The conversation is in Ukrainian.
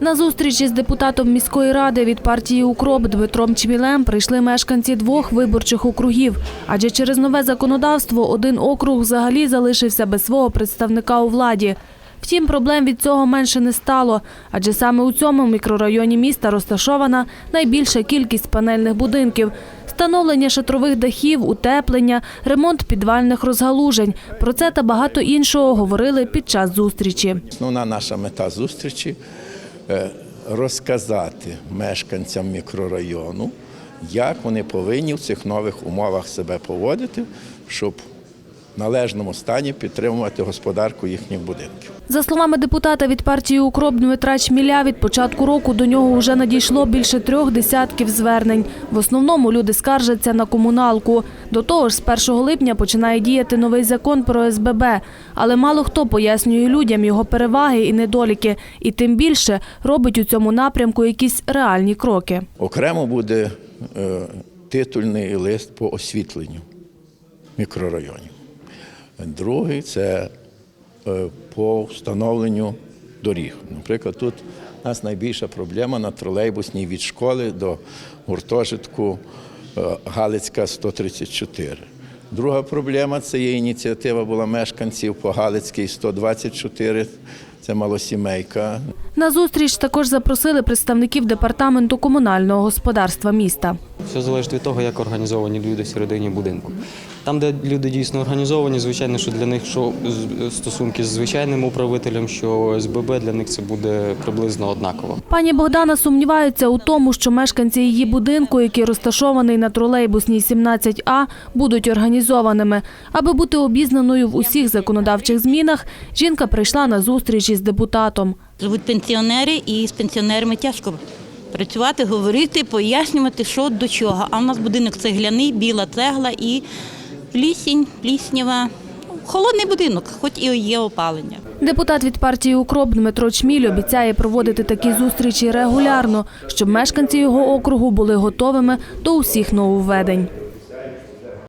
На зустріч із депутатом міської ради від партії Укроп Дмитром Чмілем прийшли мешканці двох виборчих округів. Адже через нове законодавство один округ взагалі залишився без свого представника у владі. Втім, проблем від цього менше не стало, адже саме у цьому мікрорайоні міста розташована найбільша кількість панельних будинків. Встановлення шатрових дахів, утеплення, ремонт підвальних розгалужень. Про це та багато іншого говорили під час зустрічі. Основна наша мета зустрічі розказати мешканцям мікрорайону, як вони повинні в цих нових умовах себе поводити, щоб належному стані підтримувати господарку їхніх будинків. За словами депутата від партії Укроп Дмитра Чміля, від початку року до нього вже надійшло більше трьох десятків звернень. В основному люди скаржаться на комуналку. До того ж, з 1 липня починає діяти новий закон про СББ. Але мало хто пояснює людям його переваги і недоліки, і тим більше робить у цьому напрямку якісь реальні кроки. Окремо буде е, титульний лист по освітленню мікрорайонів. Другий це е, по встановленню доріг. Наприклад, тут у нас найбільша проблема на тролейбусній від школи до гуртожитку е, Галицька 134. Друга проблема це є ініціатива була мешканців по Галицькій 124, це малосімейка. На зустріч також запросили представників департаменту комунального господарства міста. Все залежить від того, як організовані люди всередині будинку. Там, де люди дійсно організовані, звичайно, що для них що стосунки з звичайним управителем, що СББ для них це буде приблизно однаково. Пані Богдана сумнівається у тому, що мешканці її будинку, який розташований на тролейбусній 17А, будуть організованими. Аби бути обізнаною в усіх законодавчих змінах, жінка прийшла на зустріч із депутатом. Живуть пенсіонери, і з пенсіонерами тяжко працювати, говорити, пояснювати, що до чого. А в нас будинок цегляний, біла цегла і плісінь, пліснява. Холодний будинок, хоч і є опалення. Депутат від партії Укроп Дмитро Чміль обіцяє проводити такі зустрічі регулярно, щоб мешканці його округу були готовими до усіх нововведень.